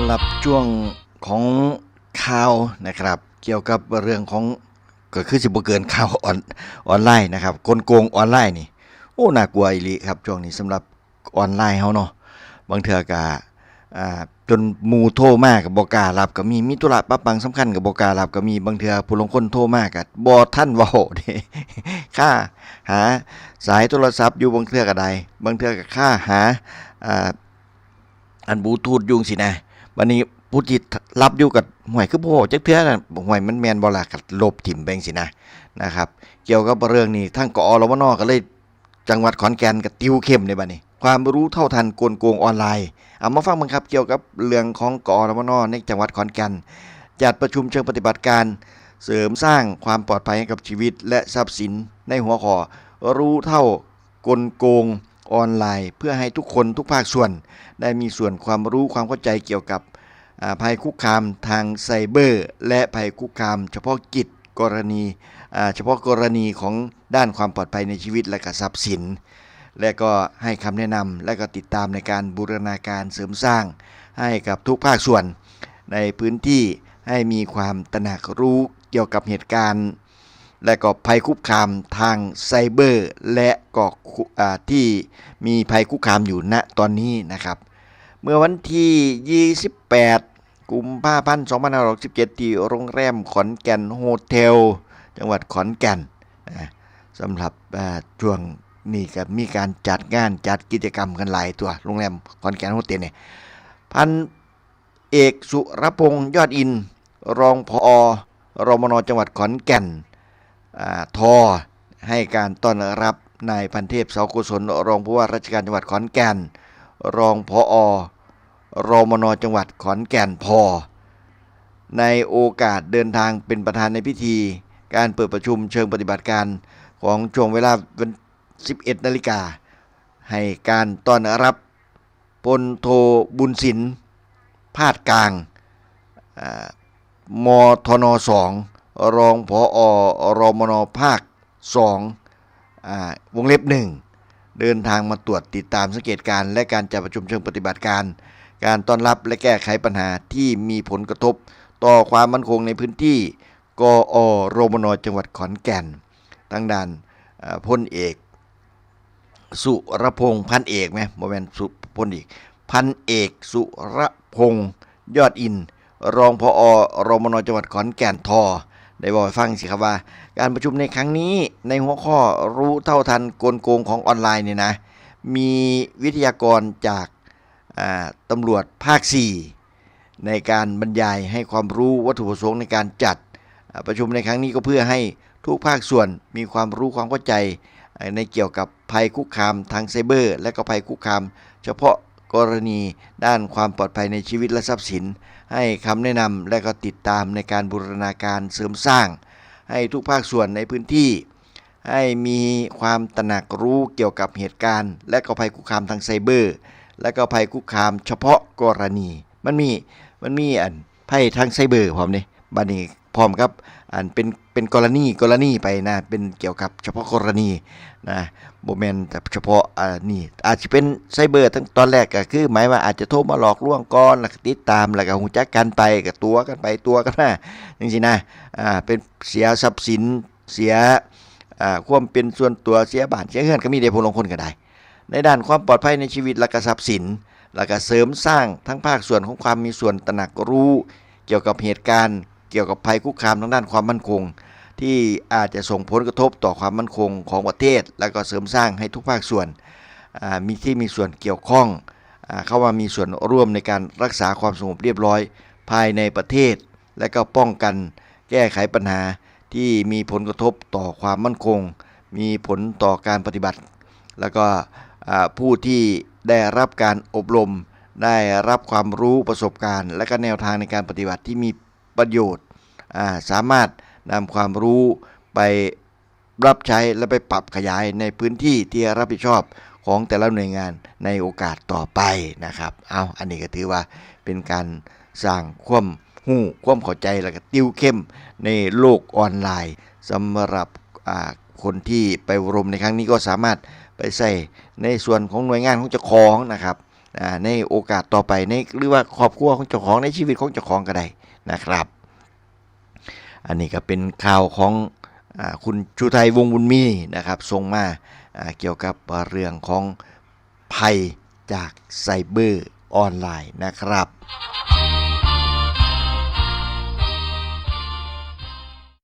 ำหรับช่วงของข่าวนะครับ เกี่ยวกับเรื่องของก็คือสิบเกินข่าวออนออนไลน์นะครับกลโกงออนไลน์นี่โอ้น่ากลัวอีลีครับช่วงนี้สำหรับออนไลน์เฮาเนาะบางเทื่อก็อ่าจนมูโทรมาก็บ่การับก็มีมีธุระปะปังสำคัญก็บ่การับก็มีบางเทื่อผู้ลงคนโทรมาก็บ่ทันเว้าเด้ค่าหาสายโทรศัพท์อยู่บางเทื่อก็ได้บางเทื่อก็ค่าหาอ่า อันบูทูธอยุงสินะวันนี้ผู้ที่รับอยู่กับห่วยคือบ่จักเทื่อน่ะห่วยมันแมนบล่ะก็ลบถิ่มไปจังซี่นะนะครับ เกี่ยวกับเรื่องนี้ทางกอรมนอก็เลยจังหวัดขอนแก่นก็ติวเข้มในบัดนี้ ความรู้เท่าทันกลโกงออนไลน์เอามาฟังบังครับเกี่ยวกับเรื่องของกอรมนอในจังหวัดขอนแก่นจัดประชุมเชิงปฏิบัติการ เสริมสร้างความปลอดภัยให้กับชีวิต และทรัพย์สินในหัวข้อรู้เท่ากลโกง ออนไลน์ เพื่อให้ทุกคนทุกภาคส่วน ได้มีส่วนความรู้ความเข้าใจเกี่ยวกับภัยคุกคามทางไซเบอร์ และภัยคุกคาม เฉพาะกิจกรณีเฉพาะกรณีของด้านความปลอดภัยในชีวิตและก็ทรัพย์สิน และก็ให้คำแนะนำและก็ติดตามในการบูรณาการเสริมสร้าง ให้กับทุกภาคส่วน ในพื้นที่ให้มีความตระหนักรู้เกี่ยวกับเหตุการณ์ และก็ภัยคุกคามทางไซเบอร์ และก็ที่มีภัยคุกคามอยู่ณตอนนี้นะครับ เมื่อวันที่ 28 กุมภาพันธ์2567 ที่โรงแรมขอนแก่นโฮเทล จังหวัดขอนแก่นสำหรับช่วงนี้ก็มีการจัดงานจัดกิจกรรมกันหลายตัวโรงแรมขอนแก่นโฮเทลเนี่ยพันเอกสุรพงษ์ยอดอิน รองพอรมนจังหวัดขอนแก่น ทอให้การต้อนรับนายพันเทพเสาโกศลรองผู้ว่าราชการจังหวัดขอนแก่น รองพอรมนจังหวัดขอนแก่นพอ ในโอกาสเดินทางเป็นประธานในพิธี การเปิดประชุมเชิงปฏิบัติการของช่วงเวลาวัน11 นาฬิกา ให้การต้อนรับพลโทบุญสินพาดกลางมทนสอง รองพอรมนภาคสองวงเล็บหนึ่งเดินทางมาตรวจติดตามสังเกตการ และการจัดประชุมเชิงปฏิบัติการ การต้อนรับและแก้ไขปัญหาที่มีผลกระทบ ต่อความมั่นคงในพื้นที่ กอรมนจังหวัดขอนแก่นตั้งด่านอ่พลเอก สุรพงษ์พันเอกไหมโมเมนสุพลเอกพันเอกสุรพงษ์ยอดอิน รองพอรมนจังหวัดขอนแก่นทอ ได้บอกให้ฟังสิครับว่า การประชุมในครั้งนี้ในหัวข้อรู้เท่าทันกลโกงของออนไลน์เนี่ยนะ มีวิทยากรจากาตำรวจภาค 4 ในการบรรยายให้ความรู้วัตถุประสงค์ในการจัดประชุมในครั้งนี้ก็เพื่อให้ทุกภาคส่วนมีความรู้ความเข้าใจในเกี่ยวกับภัยคุกคามทางไซเบอร์ และก็ภัยคุกคาม เฉพาะกรณีด้านความปลอดภัยในชีวิตและทรัพย์สิน ให้คำแนะนำและก็ติดตามในการบูรณาการเสริมสร้าง ให้ทุกภาคส่วนในพื้นที่ ให้มีความตระหนักรู้เกี่ยวกับเหตุการณ์ และก็ภัยคุกคามทางไซเบอร์ และก็ภัยคุกคามเฉพาะกรณี มันมีมันมีอันภัยทางไซเบอร์ผมนี่บัดนี้ พร้อมครับอันเป็นเป็นกรณีกรณีไปนะเป็นเกี่ยวกับเฉพาะกรณีนะโบแมนแต่เฉพาะอ่านี่อาจจะเป็นไซเบอร์ทั้งตอนแรกก็คือ หมายว่าอาจจะโทรมาหลอกลวงก่อนแล้วติดตามแล้วก็หูจักกันไปกับตัวกันไปตัวกันมาจริงๆนะอ่าเป็นเสียทรัพย์สินเสียอ่าความเป็นส่วนตัวเสียบ้านเสียเฮือนก็มีได้ผลลงคนก็ได้ ในด้านความปลอดภัยในชีวิตและก็ทรัพย์สินแล้วก็เสริมสร้างทั้งภาคส่วนของความมีส่วนตระหนักรู้ เกี่ยวกับเหตุการณ์ เกี่ยวกับภัยคุกคามทางด้านความมั่นคง ที่อาจจะส่งผลกระทบต่อความมั่นคงของประเทศ และก็เสริมสร้างให้ทุกภาคส่วนมีที่มีส่วนเกี่ยวข้องอเข้ามามีส่วนร่วมในการรักษาความสงบเรียบร้อย ภายในประเทศ และก็ป้องกันแก้ไขปัญหาที่มีผลกระทบต่อความมั่นคง มีผลต่อการปฏิบัติ แล้วก็ผู้ที่ได้รับการอบรม ได้รับความรู้ประสบการณ์ และก็แนวทางในการปฏิบัติที่มี ประโยชน์สามารถนำความรู้ไปรับใช้และไปปรับขยายในพื้นที่ที่รับผิดชอบของแต่ละหน่วยงานในโอกาสต่อไปนะครับ เอาอันนี้ก็ถือว่าเป็นการสร้างความหู้ความเข้าใจแล้วก็ติวเข้มในโลกออนไลน์สำหรับคนที่ไปอบรมในครั้งนี้ก็สามารถไปใส่ในส่วนของหน่วยงานของเจ้าของนะครับในโอกาสต่อไปในหรือว่าครอบครัวของเจ้าของในชีวิตของเจ้าของก็ได้ นะครับ อันนี้ก็เป็นข่าวของอคุณชูไทยวงศ์บุญมีนะครับส่งมาเกี่ยวกับเรื่องของภัยจากไซเบอร์ออนไลน์นะครับ